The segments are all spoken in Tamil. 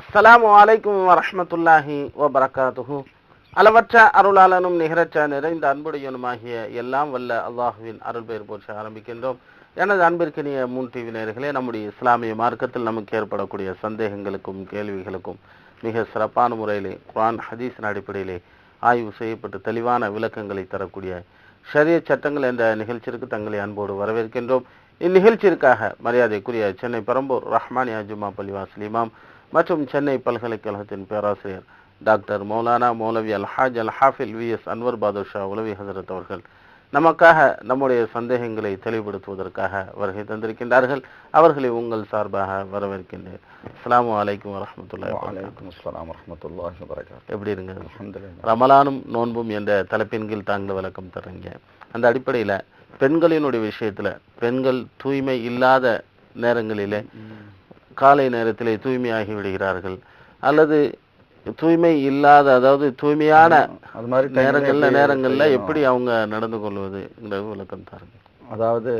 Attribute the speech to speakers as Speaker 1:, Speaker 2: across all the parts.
Speaker 1: அஸ்லாம் அலைக்கும் வரமத்துல்லாஹி வபரகாத்துஹு. அளவற்ற அருளாளனும் நிகரற்ற நிறைந்த அன்புடையனுமாகிய எல்லாம் வல்ல அல்லாஹுவின் அருள் பெயர் போற்ற ஆரம்பிக்கின்றோம். எனது அன்பிற்கினிய மூன் டிவி நேர்களே நம்முடைய இஸ்லாமிய மார்க்கத்தில் நமக்கு ஏற்படக்கூடிய சந்தேகங்களுக்கும் கேள்விகளுக்கும் மிக சிறப்பான முறையிலே குரான் ஹதீஸின் அடிப்படையிலே ஆய்வு செய்யப்பட்டு தெளிவான விளக்கங்களை தரக்கூடிய ஷரிய சட்டங்கள் என்ற நிகழ்ச்சிக்கு தங்களை அன்போடு வரவேற்கின்றோம். இந்நிகழ்ச்சிற்காக மரியாதைக்குரிய சென்னை பெரம்பூர் ரஹ்மானியா ஜும்மா பள்ளிவாசல் இமாம் மற்றும் சென்னை பல்கலைக்கழகத்தின் பேராசிரியர் doctor Maulana Moulavi Alhaj Al Hafil V S Anwar Badusha உலவி ஹசரத் அவர்கள் நமக்காக நம்முடைய சந்தேகங்களை தெளிவுபடுத்துவதற்காக வருகை தந்திருக்கின்றார்கள். அவர்களை உங்கள் சார்பாக வரவேற்கின்றேன். வபரகாத்துஹு.
Speaker 2: வலைக்கும் வரஹ்மத்துல்லாஹி வபரகாத்துஹு.
Speaker 1: எப்படி இருங்க? ரமலானும் நோன்பும் என்ற தலைப்பின் கீழ் தாங்கள் விளக்கம் தர்றீங்க. அந்த அடிப்படையில் பெண்களினுடைய விஷயத்துல பெண்கள் தூய்மை இல்லாத நேரங்களிலே காலை நேரத்திலே தூய்மையாகி விடுகிறார்கள். அல்லது தூய்மை இல்லாத அதாவது தூய்மையான
Speaker 2: அது மாதிரி
Speaker 1: நேரங்கள்ல
Speaker 2: எப்படி
Speaker 1: நேரங்கள்ல? எப்படி அவங்க நடந்து கொள்வது இந்த விளக்கம் தாருங்க.
Speaker 2: அதாவது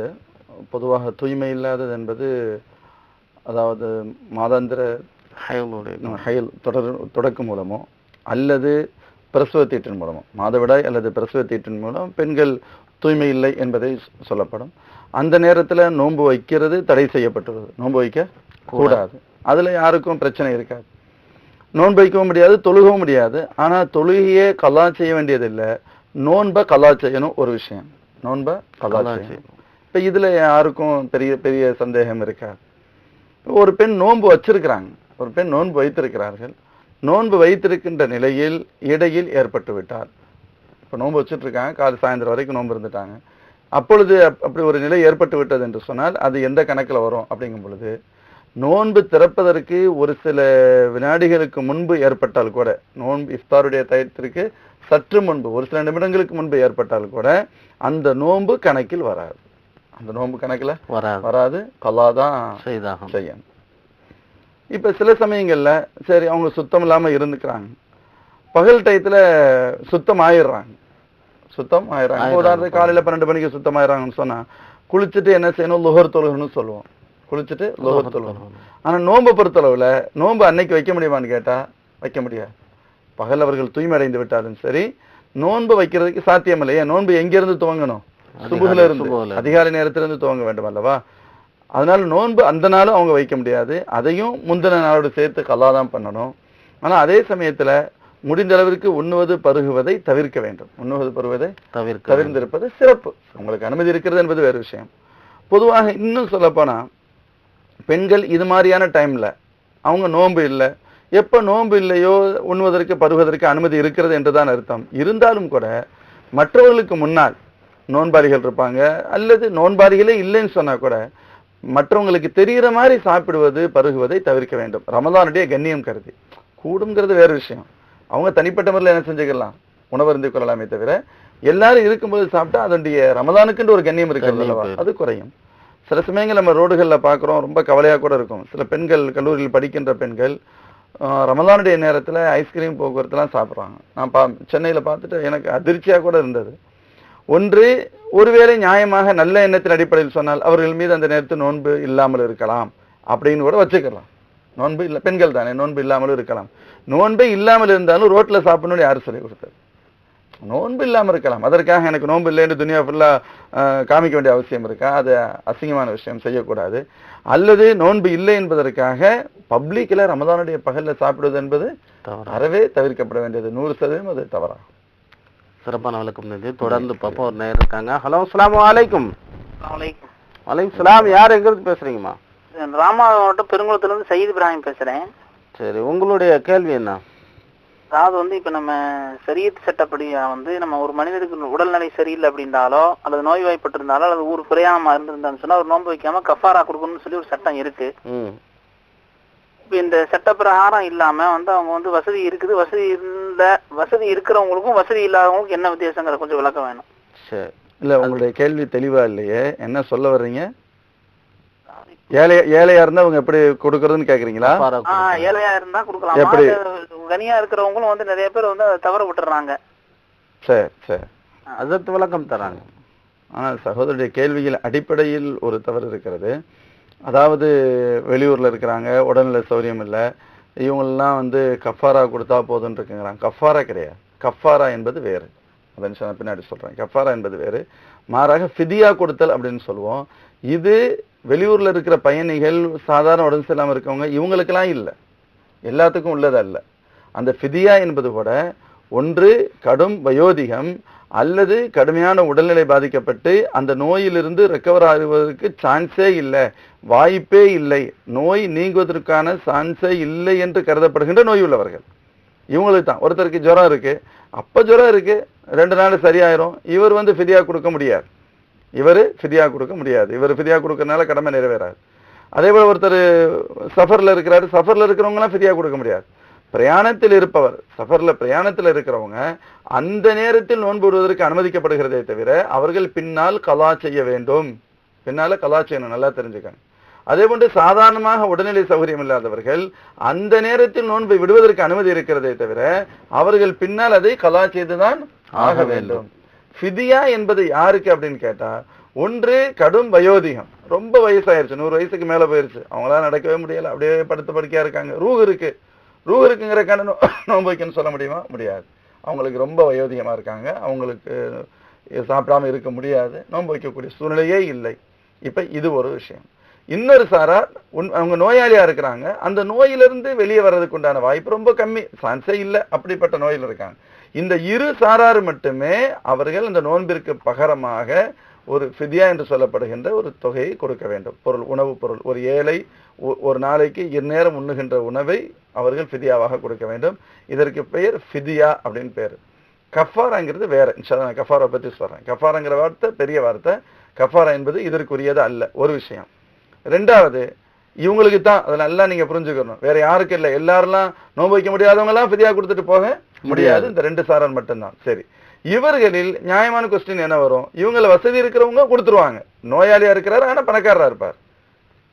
Speaker 2: பொதுவாக தூய்மை இல்லாதது என்பது அதாவது மாதாந்திர
Speaker 1: ஹயலுடைய
Speaker 2: ஹயல் தொடர் தொடக்கு மூலமோ அல்லது பிரசவத்தீட்டின் மூலமோ மாதவிடாய் அல்லது பிரசவத்தீட்டின் மூலம் பெண்கள் தூய்மை இல்லை என்பதை சொல்லப்படும். அந்த நேரத்துல நோன்பு வைக்கிறது தடை செய்யப்பட்டுள்ளது. நோன்பு வைக்க கூடாது. அதுல யாருக்கும் பிரச்சனை இருக்காது. நோன்பு வைக்கவும் முடியாது தொழுகவும் முடியாது. ஆனா தொழுகையே கலா செய்ய வேண்டியதில்லை. நோன்பை கலா செய்யணும் ஒரு விஷயம். நோன்பை கலா செய்யணும். இப்ப இதுல யாருக்கும் பெரிய பெரிய சந்தேகம் இருக்காது. ஒரு பெண் நோன்பு வச்சிருக்கிறாங்க. ஒரு பெண் நோன்பு வைத்திருக்கிறார்கள். நோன்பு வைத்திருக்கின்ற நிலையில் இடையில் ஏற்பட்டு விட்டார். இப்ப நோன்பு வச்சுட்டு இருக்காங்க காலை சாயந்தரம் வரைக்கும் நோன்பு இருந்துட்டாங்க. அப்பொழுது அப்- அப்படி ஒரு நிலை ஏற்பட்டு விட்டது என்று சொன்னால் அது எந்த கணக்குல வரும் அப்படிங்கும் பொழுது நோன்பு திறப்பதற்கு ஒரு சில வினாடிகளுக்கு முன்பு ஏற்பட்டால் கூட நோன்பு இஃப்தாருடைய டயத்திற்கு சற்று முன்பு ஒரு சில நிமிடங்களுக்கு முன்பு ஏற்பட்டால் கூட அந்த நோன்பு கணக்கில் வராது. அந்த நோன்பு கணக்குல
Speaker 1: வராது.
Speaker 2: வராது. கலா தான்
Speaker 1: செய்தாகும்
Speaker 2: செய்யணும். இப்ப சில சமயங்கள்ல சரி அவங்க சுத்தம் இல்லாம இருந்துக்கிறாங்க. பகல் டயத்துல சுத்தம் ஆயிடுறாங்க. சுத்தம் ஆயிடுறாங்க. உதாரணத்துக்கு காலையில பன்னெண்டு மணிக்கு சுத்தம் ஆயிடுறாங்கன்னு சொன்னா குளிச்சுட்டு என்ன செய்யணும்? லுகர் தொழுகணும்னு சொல்லுவோம். குளிச்சுட்டு லுகர் தொழுகணும் ஆனா நோன்பை பொறுத்தளவுல நோன்பு அன்னைக்கு வைக்க முடியுமான்னு கேட்டா வைக்க முடியாது. பகல் அவர்கள் தூய்மை அடைந்து விட்டாலும் சரி நோன்பு வைக்கிறதுக்கு சாத்தியம் இல்லையே. நோன்பு எங்கிருந்து துவங்கணும்? சுபுகுல இருந்து. அதிகாலை நேரத்திலிருந்து துவங்க வேண்டும் அல்லவா? அதனால நோன்பு அந்த நாளும் அவங்க வைக்க முடியாது. அதையும் முந்தின நாளோடு சேர்த்து கலா தான் பண்ணணும். ஆனா அதே சமயத்துல முடிந்த அளவிற்கு உண்ணுவது பருகுவதை தவிர்க்க வேண்டும். உண்ணுவது பருகுவதை
Speaker 1: தவிர்க்க
Speaker 2: தவிர்ந்திருப்பது சிறப்பு. உங்களுக்கு அனுமதி இருக்கிறது என்பது வேறு விஷயம். பொதுவாக இன்னும் சொல்லப்போனா பெண்கள் இது மாதிரியான டைம்ல அவங்க நோன்பு இல்லை. எப்ப நோன்பு இல்லையோ உண்ணுவதற்கு பருவதற்கு அனுமதி இருக்கிறது என்றுதான் அர்த்தம். இருந்தாலும் கூட மற்றவர்களுக்கு முன்னால் நோன்பாளிகள் இருப்பாங்க அல்லது நோன்பாளிகளே இல்லைன்னு சொன்னா கூட மற்றவங்களுக்கு தெரிகிற மாதிரி சாப்பிடுவது பருகுவதை தவிர்க்க வேண்டும். ரமதானுடைய கண்ணியம் கருதி. கூடுங்கிறது வேறு விஷயம். அவங்க தனிப்பட்ட முறையில் என்ன செஞ்சுக்கலாம்? உணவருந்தி கொள்ளலாமே தவிர எல்லாரும் இருக்கும்போது சாப்பிட்டா அதனுடைய ரமதானுக்குன்ற ஒரு கண்ணியம் இருக்கிறது. அது குறையும். சில சமயங்கள் நம்ம ரோடுகளில் பார்க்குறோம் ரொம்ப கவலையாக கூட இருக்கும். சில பெண்கள் கல்லூரியில் படிக்கின்ற பெண்கள் ரமதானுடைய ரமலானுடைய நேரத்துல ஐஸ்கிரீம் போக்குவரத்துலாம் சாப்பிட்றாங்க. நான் பா சென்னையில் பார்த்துட்டு எனக்கு அதிர்ச்சியாக கூட இருந்தது. ஒன்று ஒருவேளை நியாயமாக நல்ல எண்ணத்தின் அடிப்படையில் சொன்னால் அவர்கள் மீது அந்த நேரத்தில் நோன்பு இல்லாமல் இருக்கலாம் அப்படின்னு கூட வச்சுக்கலாம். நோன்பு இல்லை பெண்கள் தானே நோன்பு இல்லாமலும் இருக்கலாம். நோன்பே இல்லாமல் இருந்தாலும் ரோட்டில் சாப்பிடணும்னு யார் சொல்லி கொடுத்தாரு நோன்பு இல்லாம இருக்கலாம். அதற்காக எனக்கு நோன்பு இல்லைன்னு துனியா ஃபுல்லா காமிக்க வேண்டிய அவசியம் இருக்கா? அது அசிங்கமான விஷயம் செய்யக்கூடாது. அல்லது நோன்பு இல்லை என்பதற்காக பப்ளிக்ல ரமதானுடைய பகல்ல சாப்பிடுவது என்பது
Speaker 1: தவறு?
Speaker 2: அறவே தவிர்க்கப்பட வேண்டியது. நூறு சதவீதம் அது தவறா?
Speaker 1: சிறப்பான விளக்கம் நன்றி தொடர்ந்து பார்ப்போம். ஒரு நேரம் இருக்காங்க. ஹலோ அஸ்ஸலாமு அலைக்கும்.
Speaker 3: வலைக்கம்.
Speaker 1: வலைக்கும் சலாம். யார் எங்கிருந்து பேசுறீங்கம்மா?
Speaker 3: ராமா மாவட்டம் பெருங்குளத்துல இருந்து சயீத் இப்ராஹிம் பேசுறேன்.
Speaker 1: சரி உங்களுடைய கேள்வி என்ன?
Speaker 3: அதாவது வந்து இப்ப நம்ம சரியத் சட்டப்படி வந்து நம்ம ஒரு மனிதருக்கு உடல்நிலை சரியில்லை அப்படின்றாலோ அல்லது நோய்வாய்ப்பட்டிருந்தாலோ அல்லது ஊர் பிரயாணமா இருந்திருந்தான்னு சொன்னா ஒரு நோன்பு வைக்காம கஃபாரா கொடுக்கணும்னு சொல்லி ஒரு சட்டம் இருக்கு. இப்ப இந்த சட்ட பிரகாரம் இல்லாம வந்து அவங்க வந்து வசதி இருக்குது வசதி இருந்த வசதி இருக்கிறவங்களுக்கும் வசதி இல்லாதவங்களுக்கும் என்ன வித்தியாசங்கிற கொஞ்சம் விளக்கம் வேணும்.
Speaker 1: சரி
Speaker 2: இல்ல உங்களுடைய கேள்வி தெளிவா இல்லையே. என்ன சொல்ல வர்றீங்க? ஏழை ஏழையா இருந்தா அவங்க எப்படி கொடுக்கறதுன்னு கேக்குறீங்களா.
Speaker 3: ஏழையா இருந்தா கொடுக்கலாமா.
Speaker 2: எப்படி?
Speaker 3: கனியா இருக்கிறவங்களும் வந்து நிறைய பேர் வந்து அதை தவற விட்டுறாங்க.
Speaker 2: சரி சரி
Speaker 1: அதற்கு விளக்கம் தராங்க.
Speaker 2: ஆனால் சகோதரருடைய கேள்வியில் அடிப்படையில் ஒரு தவறு இருக்கிறது. அதாவது வெளியூர்ல இருக்கிறாங்க உடல்நிலை சௌரியம் இல்லை இவங்களெல்லாம் வந்து கஃபாரா கொடுத்தா போதும்னு இருக்குங்கிறாங்க. கஃபாரா கிடையாது. கஃபாரா என்பது வேறு. அதை நான் பின்னாடி சொல்றேன். கஃபாரா என்பது வேறு. மாறாக ஃபிதியா கொடுத்தல் அப்படின்னு சொல்லுவோம். இது வெளியூரில் இருக்கிற பயணிகள் சாதாரண உடம்பு சரியில்லாமல் இருக்கவங்க இவங்களுக்கெல்லாம் இல்லை. எல்லாத்துக்கும் உள்ளது அல்ல. அந்த ஃபிதியா என்பது கூட ஒன்று கடும் வயோதிகம் அல்லது கடுமையான உடல்நிலை பாதிக்கப்பட்டு அந்த நோயிலிருந்து ரெக்கவர் ஆகுவதற்கு சான்ஸே இல்லை வாய்ப்பே இல்லை. நோய் நீங்குவதற்கான சான்ஸே இல்லை என்று கருதப்படுகின்ற நோய் உள்ளவர்கள் இவங்களுக்கு தான். ஒருத்தருக்கு ஜுரம் இருக்குது அப்போ ஜுரம் இருக்குது ரெண்டு நாள் சரியாயிரும். இவர் வந்து ஃபிதியாக கொடுக்க முடியாது. இவர் ஃபிதியா கொடுக்க முடியாது. இவர் ஃபிதியா கொடுக்கறனால கடமை நிறைவேறாது. அதே போல ஒருத்தர் சஃபர்ல இருக்கிறாரு சஃபர்ல இருக்கிறவங்கலாம் ஃபிதியா கொடுக்க முடியாது. பிரயாணத்தில் இருப்பவர் சஃபர்ல பிரயாணத்தில் இருக்கிறவங்க அந்த நேரத்தில் நோன்பு விடுவதற்கு அனுமதிக்கப்படுகிறதே தவிர அவர்கள் பின்னால் கலா செய்ய வேண்டும். பின்னால கலா செய்யணும் நல்லா தெரிஞ்சுக்கங்க அதே போன்று சாதாரணமாக உடல்நிலை சௌகரியம் இல்லாதவர்கள் அந்த நேரத்தில் நோன்பை விடுவதற்கு அனுமதி இருக்கிறதே தவிர அவர்கள் பின்னால் அதை கலா செய்துதான் ஆக வேண்டும். ஃபிதியா என்பது யாருக்கு அப்படின்னு கேட்டா ஒன்று கடும் வயோதிகம். ரொம்ப வயசாயிருச்சு நூறு வயசுக்கு மேல போயிருச்சு. அவங்களால நடக்கவே முடியல அப்படியே படுத்து படுக்கையா இருக்காங்க. ரூ இருக்கு. ரூ இருக்குங்கிற கண்ணு நோன்பு வைக்கணும்னு சொல்ல முடியுமா? முடியாது. அவங்களுக்கு ரொம்ப வயோதிகமா இருக்காங்க. அவங்களுக்கு சாப்பிடாம இருக்க முடியாது. நோன்பு வைக்கக்கூடிய சூழ்நிலையே இல்லை. இப்ப இது ஒரு விஷயம். இன்னொரு சாரா உன்- அவங்க நோயாளியா இருக்கிறாங்க. அந்த நோயிலிருந்து வெளியே வர்றதுக்கு உண்டான வாய்ப்பு ரொம்ப கம்மி. சான்ஸே இல்லை. அப்படிப்பட்ட நோயில் இருக்காங்க. இந்த இரு சாரார் மட்டுமே அவர்கள் இந்த நோன்பிற்கு பகரமாக ஒரு ஃபிதியா என்று சொல்லப்படுகின்ற ஒரு தொகையை கொடுக்க வேண்டும். பொருள் உணவுப் பொருள். ஒரு ஏழை ஒ- ஒரு நாளைக்கு இந்நேரம் உண்ணுகின்ற உணவை அவர்கள் ஃபிதியாவாக கொடுக்க வேண்டும். இதற்கு பெயர் ஃபிதியா அப்படின்னு பேர். கஃபாராங்கிறது வேற. இன்ஷா நான் கஃபாரா பற்றி சொல்கிறேன் கஃபாராங்கிற வார்த்தை பெரிய வார்த்தை. கஃபாரா என்பது இதற்குரியது அல்ல. ஒரு விஷயம். ரெண்டாவது இவங்களுக்கு தான் அதை நல்லா நீங்கள் புரிஞ்சுக்கணும். வேற யாருக்கும் இல்லை. எல்லாரெல்லாம் நோன்பு வைக்க முடியாதவங்களாம் ஃபிதியாக ஃபிதியா கொடுத்துட்டு போக முடியாது. இந்த ரெண்டு சாரார் மட்டும்தான். சரி. இவர்களில் நியாயமான கொஸ்டின் என்ன வரும்? இவங்கள வசதி இருக்கிறவங்க கொடுத்துருவாங்க. நோயாளியா இருக்கிறாரு ஆனா பணக்காரரா இருப்பார்.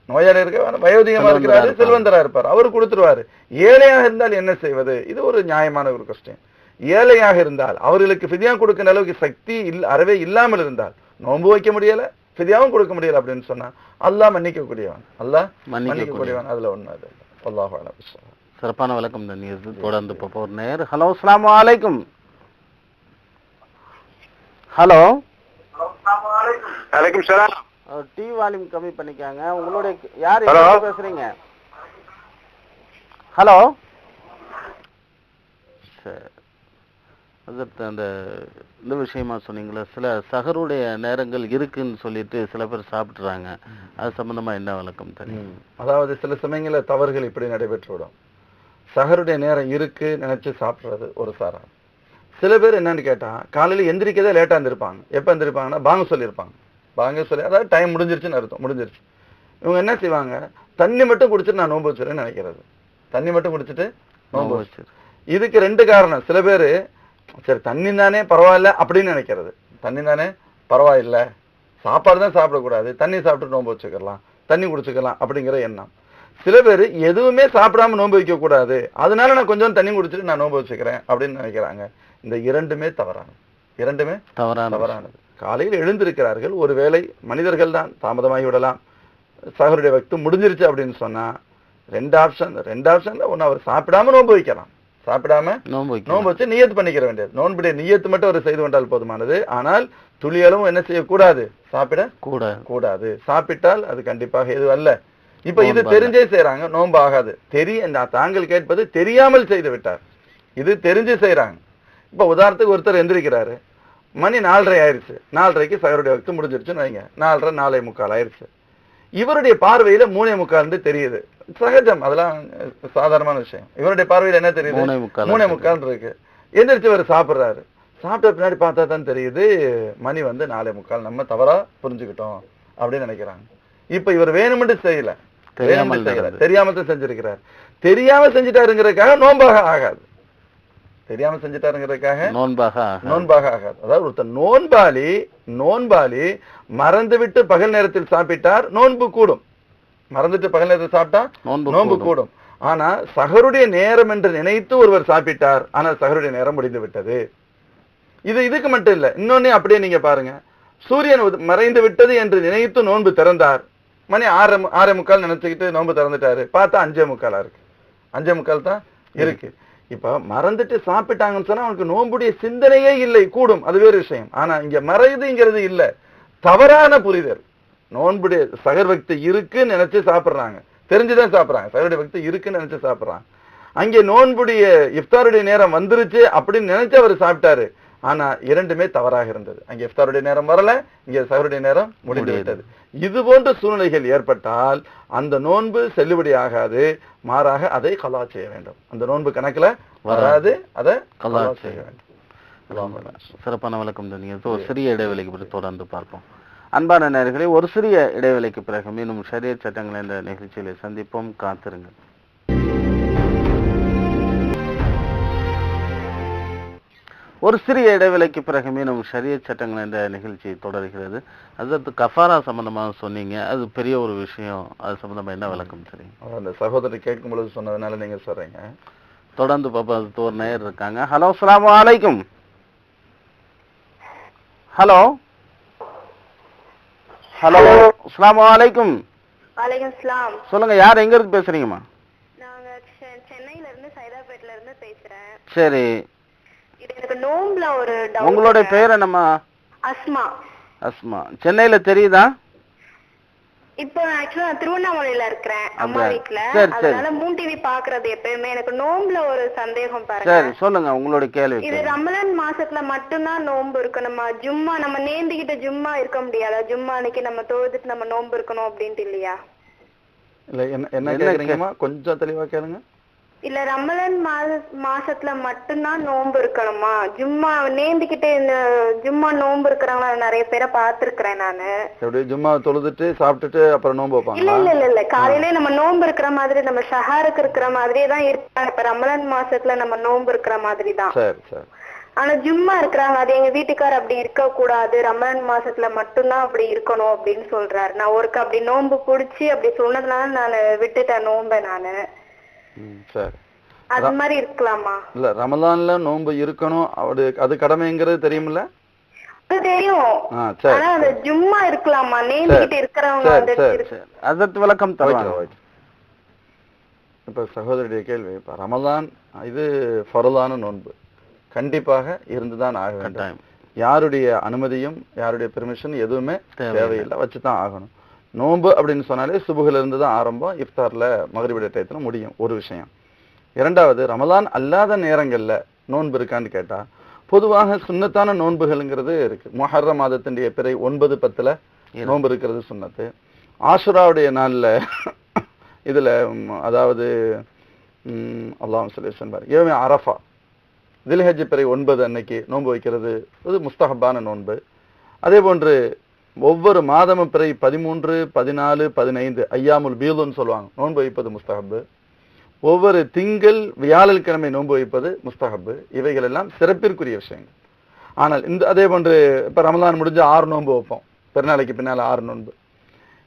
Speaker 2: நோயாளி இருக்க வயோதிகமா இருக்கிறாரு. செல்வந்தரா இருப்பார். அவர் கொடுத்துருவாரு. ஏழையாக இருந்தால் என்ன செய்வது? இது ஒரு நியாயமான ஒரு கொஸ்டின் ஏழையாக இருந்தால் அவர்களுக்கு ஃபிதியா கொடுக்கிற அளவுக்கு சக்தி இல்ல அறவே இல்லாமல் இருந்தால் நோன்பு வைக்க முடியல ஃபிதியாவும் கொடுக்க முடியல அப்படின்னு சொன்னா அல்லாஹ் மன்னிக்க கூடியவன் அல்லாஹ்
Speaker 1: மன்னிக்க
Speaker 2: மன்னிக்க கூடியவன் அதுல ஒண்ணு அது. அல்லாஹ்
Speaker 1: சிறப்பான விளக்கம் தான் தொடர்ந்து ஒரு நேர். ஹலோ அஸ்ஸலாமு அலைக்கும் ஹலோ.
Speaker 4: வலைக்கும் சலாம்.
Speaker 1: டி வால்யூம் கம்மி பண்ணிக்காங்க. உங்களுடைய யார் பேசுறீங்க? ஹலோ. சரி அந்த இந்த விஷயமா சொன்னீங்களே சில சகருடைய நேரங்கள் இருக்குன்னு சொல்லிட்டு சில பேர் சாப்பிட்றாங்க அது சம்பந்தமா என்ன விளக்கம் தெரியும்
Speaker 2: அதாவது சில சமயங்கள்ல தவறுகள் இப்படி நடைபெற்று விடும் சஹருடைய நேரம் இருக்கு நினைச்சு சாப்பிடுறது ஒரு சாரா சில பேர் என்னன்னு கேட்டா காலையில எந்திரிக்கதே லேட்டா இருந்திருப்பாங்க எப்ப எந்திரிப்பாங்கன்னா பாங்க சொல்லியிருப்பாங்க. பாங்க சொல்லி அதாவது டைம் முடிஞ்சிருச்சுன்னு அர்த்தம் முடிஞ்சிருச்சு. இவங்க என்ன செய்வாங்க? தண்ணி மட்டும் குடிச்சிட்டு நான் நோன்பு வச்சிருன்னு நினைக்கிறது. தண்ணி மட்டும் குடிச்சிட்டு நோன்பு வச்சு. இதுக்கு ரெண்டு காரணம். சில பேர் சரி தண்ணி தானே பரவாயில்ல அப்படின்னு நினைக்கிறது. தண்ணி தானே பரவாயில்ல. சாப்பாடு தான் சாப்பிடக்கூடாது. தண்ணி சாப்பிட்டு நோன்பு வச்சுக்கலாம். தண்ணி குடிச்சுக்கலாம் அப்படிங்கிற எண்ணம். சில பேர் எதுவுமே சாப்பிடாம நோன்பு வைக்க கூடாது அதனால நான் கொஞ்சம் தண்ணி குடிச்சிட்டு நான் நோன்பு வச்சுக்கிறேன் அப்படின்னு நினைக்கிறாங்க. இந்த இரண்டுமே தவறானது. இரண்டுமே
Speaker 1: தவறான
Speaker 2: தவறானது. காலையில் எழுந்திருக்கிறார்கள். ஒருவேளை மனிதர்கள் தான் தாமதமாகி விடலாம். சகருடைய வக்து முடிஞ்சிருச்சு அப்படின்னு சொன்னா ரெண்டு ஆப்ஷன் ரெண்டு ஆப்ஷன்ல ஒண்ணு அவர் சாப்பிடாம நோன்பு வைக்கலாம். சாப்பிடாம
Speaker 1: நோன்பு
Speaker 2: வச்சு நியத்து பண்ணிக்கிற வேண்டியது. நோன்புடைய நியத்து மட்டும் அவர் செய்து கொண்டால் போதுமானது. ஆனால் துளியளவும் என்ன செய்யக்கூடாது? சாப்பிட
Speaker 1: கூட
Speaker 2: கூடாது. சாப்பிட்டால் அது கண்டிப்பாக எது அல்ல இப்ப இது. தெரிஞ்சே செய்றாங்க நோன்பு ஆகாது தெரிய தாங்கள் கேட்பது தெரியாமல் செய்து விட்டார் இது தெரிஞ்சு செய்றாங்க. இப்ப உதாரணத்துக்கு ஒருத்தர் எந்திரிக்கிறாரு. மணி நாலரை ஆயிருச்சு. நாலரைக்கு சகருடைய வக்து முடிஞ்சிருச்சுன்னு வைங்க. நாலரை நாலே முக்கால் ஆயிருச்சு. இவருடைய பார்வையில மூணே முக்கால்னு தெரியுது. சகஜம். அதெல்லாம் சாதாரணமான விஷயம். இவருடைய பார்வையில என்ன தெரியுது?
Speaker 1: மூணே முக்கால் இருக்கு.
Speaker 2: முக்கால் எந்திரிச்சு அவர் சாப்பிடுறாரு. சாப்பிட்ட பின்னாடி பார்த்தா தான் தெரியுது மணி வந்து நாலே முக்கால். நம்ம தவறா புரிஞ்சுக்கிட்டோம் அப்படின்னு நினைக்கிறாங்க. இப்ப இவர் வேணுமென்று செய்யல.
Speaker 1: தெரியாமல்.
Speaker 2: தெரியாம செஞ்சிருக்கிறார். தெரியாம செஞ்சுட்டாருங்கிறதுக்காக நோன்பாக ஆகாது. தெரியாம செஞ்சுட்டாருங்கிறதுக்காக
Speaker 1: நோன்பாக.
Speaker 2: நோன்பாக ஆகாது. அதாவது ஒருத்தர் நோன்பாளி நோன்பாளி மறந்துவிட்டு பகல் நேரத்தில் சாப்பிட்டார் நோன்பு கூடும். மறந்துட்டு பகல் நேரத்தில் சாப்பிட்டா
Speaker 1: நோன்பு கூடும்.
Speaker 2: ஆனா சகருடைய நேரம் என்று நினைத்து ஒருவர் சாப்பிட்டார் ஆனால் சகருடைய நேரம் முடிந்து விட்டது. இது இதுக்கு மட்டும் இல்ல இன்னொன்னு அப்படியே நீங்க பாருங்க. சூரியன் மறைந்து விட்டது என்று நினைத்து நோன்பு திறந்தார். மணி ஆறு ஆறே முக்கால் நினைச்சுக்கிட்டு நோன்பு திறந்துட்டாரு. பார்த்தா அஞ்சே முக்காலா இருக்கு. அஞ்சே முக்கால் தான் இருக்கு. இப்ப மறந்துட்டு சாப்பிட்டாங்கன்னு சொன்னா அவனுக்கு நோன்புடைய சிந்தனையே இல்லை கூடும். அது வேறு விஷயம். ஆனா இங்க மறையுதுங்கிறது இல்ல. தவறான புரிதல். நோன்புடைய சகர் பக்தி இருக்குன்னு நினைச்சு சாப்பிடுறாங்க. தெரிஞ்சுதான் சாப்பிடுறாங்க. சகருடைய பக்தி இருக்குன்னு நினைச்சு சாப்பிடுறாங்க. அங்கே நோன்புடைய இஃப்தாருடைய நேரம் வந்துருச்சு அப்படின்னு நினைச்சு அவர் சாப்பிட்டாரு. ஆனா இரண்டுமே தவறாக இருந்தது. அங்கே இஃப்தாருடைய நேரம் வரல இங்க சகருடைய நேரம் முடிந்து விட்டது. இது போன்ற சூழ்நிலைகள் ஏற்பட்டால் அந்த நோன்பு செல்லுபடி ஆகாது மாறாக அதை கலா செய்ய வேண்டும். அந்த நோன்பு கணக்குல வராது. அதை
Speaker 1: கலா செய்ய
Speaker 2: வேண்டும்.
Speaker 1: சிறப்பான விளக்கம் சொன்னீங்க ஒரு சிறிய இடைவெளிக்கு பிறகு தொடர்ந்து பார்ப்போம். அன்பான நேயர்களே ஒரு சிறிய இடைவெளிக்கு பிறகு மீண்டும் ஷரிய சட்டங்கள் என்ற நிகழ்ச்சியில சந்திப்போம். காத்திருங்கள். ஒரு சிறிய இடைவெளிக்கு பிறகு மீண்டும் ஷரிய சட்டங்கள் என்ற நிகழ்ச்சி தொடர்கிறது. அதற்கு கஃபாரா சம்பந்தமாக சொன்னீங்க. அது பெரிய ஒரு விஷயம். அது சம்பந்தமா என்ன விளக்கம்
Speaker 2: அதான் அந்த சகோதரர் கேட்கும் பொழுது சொன்னதுனால நீங்க சொல்றீங்க.
Speaker 1: தொடர்ந்து பாப்பா அது ஒரு நேயர் இருக்காங்க. ஹலோ அஸ்ஸலாமு அலைக்கும் ஹலோ. ஹலோ அஸ்ஸலாமு அலைக்கும்
Speaker 4: வலைக்கம்
Speaker 1: சொல்லுங்க யார் எங்க இருந்து பேசுறீங்கம்மா?
Speaker 4: நாங்க சென்னையில இருந்து சைதாப்பேட்ல இருந்து பேசுறேன்.
Speaker 1: சரி.
Speaker 4: எனக்கு நோம்புல ஒரு
Speaker 1: உங்களுடைய
Speaker 4: இருக்கு.
Speaker 1: பேர் என்னம்மா?
Speaker 4: அஸ்மா.
Speaker 1: அஸ்மா. சென்னையில தெரியுதா?
Speaker 4: இப்போ ஆக்சுவலா நான் திருவண்ணாமலையில இருக்கிறேன் அம்மா? வீட்ல. அதனால மூன் டிவி பாக்குறது எப்பயுமே எனக்கு நோம்புல ஒரு சந்தேகம் பாருங்க.
Speaker 1: சரி சொல்லுங்க உங்களுடைய கேள்வி
Speaker 4: இது. ரமலான் மாசத்துல மட்டும்தான் நோன்பு இருக்கணுமா ஜும்மா நம்ம நேந்திக்கிட்ட ஜும்மா இருக்க முடியாதா. ஜும்மா அன்னைக்கு நம்ம தொழுதுட்டு நம்ம நோன்பு இருக்கணும் அப்படின்ட்டு இல்லையா?
Speaker 2: இல்ல என்ன என்ன
Speaker 1: என்ன
Speaker 2: கேக்குறீங்கம்மா? கொஞ்சம் தெளிவா கேளுங்க.
Speaker 4: இல்ல ரமலான் மாத மாசத்துல மட்டும்தான் நோன்பு இருக்கணுமா? ஜும்மா நேந்திக்கிட்டு இந்த ஜும்மா நோன்பு இருக்கிறவங்கள நிறைய பேரை பார்த்திருக்கிறேன் நானு.
Speaker 2: எப்படி ஜும்மா தொழுதுட்டு சாப்பிட்டுட்டு அப்புறம் நோன்பு
Speaker 4: இல்ல
Speaker 2: வைப்பாங்களா?
Speaker 4: இல்ல இல்ல இல்ல காலையிலே நம்ம நோன்பு இருக்கிற மாதிரி நம்ம ஷஹாருக்கு இருக்கிற மாதிரியே தான் இருக்காங்க. இப்ப ரமலான் மாசத்துல நம்ம நோன்பு இருக்கிற மாதிரி தான்.
Speaker 2: சரி சரி.
Speaker 4: ஆனா ஜும்மா இருக்கிறாங்க. அது எங்க வீட்டுக்கார் அப்படி இருக்க கூடாது ரமலான் மாசத்துல மட்டும்தான் அப்படி இருக்கணும் அப்படின்னு சொல்றாரு. நான் ஒருக்கு அப்படி நோன்பு புடிச்சு அப்படி சொன்னதுனால நான் விட்டுட்டேன் நோன்பை நானு.
Speaker 2: சரி.
Speaker 4: அது மாதிரி இருக்கலாமா?
Speaker 2: இல்ல ரமலான்ல நோன்பு இருக்கணும் அது கடமைங்கிறது தெரியுமில்ல?
Speaker 4: அது தெரியும்.
Speaker 2: ஆ சரி
Speaker 4: ஆனா அந்த ஜும்மா இருக்கலாமா? நேர்ந்துகிட்டு இருக்கிறவங்க
Speaker 2: சரி,
Speaker 4: வந்து
Speaker 2: சரி,
Speaker 4: இருக்கு-
Speaker 1: சரி. அதற்கு விளக்கம்
Speaker 2: ஓகே
Speaker 1: தருவாங்க.
Speaker 2: ஓகே. இப்ப சகோதரியுடைய கேள்வி இப்ப ரமலான் இது ஃபரலான நோன்பு. கண்டிப்பாக இருந்துதான் ஆக வேண்டும். யாருடைய அனுமதியும் யாருடைய பெர்மிஷன் எதுவுமே
Speaker 1: தேவையில்லை.
Speaker 2: தேவையில்லை. வச்சுதான் ஆகணும். நோன்பு அப்படின்னு சொன்னாலே சுபுகில இருந்து தான் ஆரம்பம் இஃப்தார்ல மகரிபுடைய டயத்துல முடியும் ஒரு விஷயம். இரண்டாவது ரமலான் அல்லாத நேரங்கள்ல நோன்பு இருக்கான்னு கேட்டா பொதுவாக சுன்னத்தான நோன்புகள்ங்கிறது இருக்கு. முஹர்ர மாதத்தினுடைய பிறை ஒன்பது பத்துல. நோன்பு இருக்கிறது சுன்னத்து ஆஷுராவுடைய நாள்ல இதுல அதாவது ம், அல்லாஹ் சொல்லி சொன்னார். ஏவமே அரஃபா. தில்ஹஜ் பிறை ஒன்பது அன்னைக்கு நோன்பு வைக்கிறது. இது முஸ்தஹப்பான நோன்பு. அதே போன்று ஒவ்வொரு மாதமும் பிறை பதிமூன்று பதினாலு பதினைந்து ஐயாமுல் பீலுன்னு சொல்லுவாங்க. நோன்பு வைப்பது முஸ்தஹப்பு. ஒவ்வொரு திங்கள் வியாழக்கிழமை நோன்பு வைப்பது முஸ்தஹப்பு. இவைகள் எல்லாம் சிறப்பிற்குரிய விஷயங்கள். ஆனால் இந்த அதே போன்று இப்ப ரமலான் முடிஞ்சு ஆறு நோன்பு வைப்போம். பெருநாளைக்கு பின்னால ஆறு நோன்பு.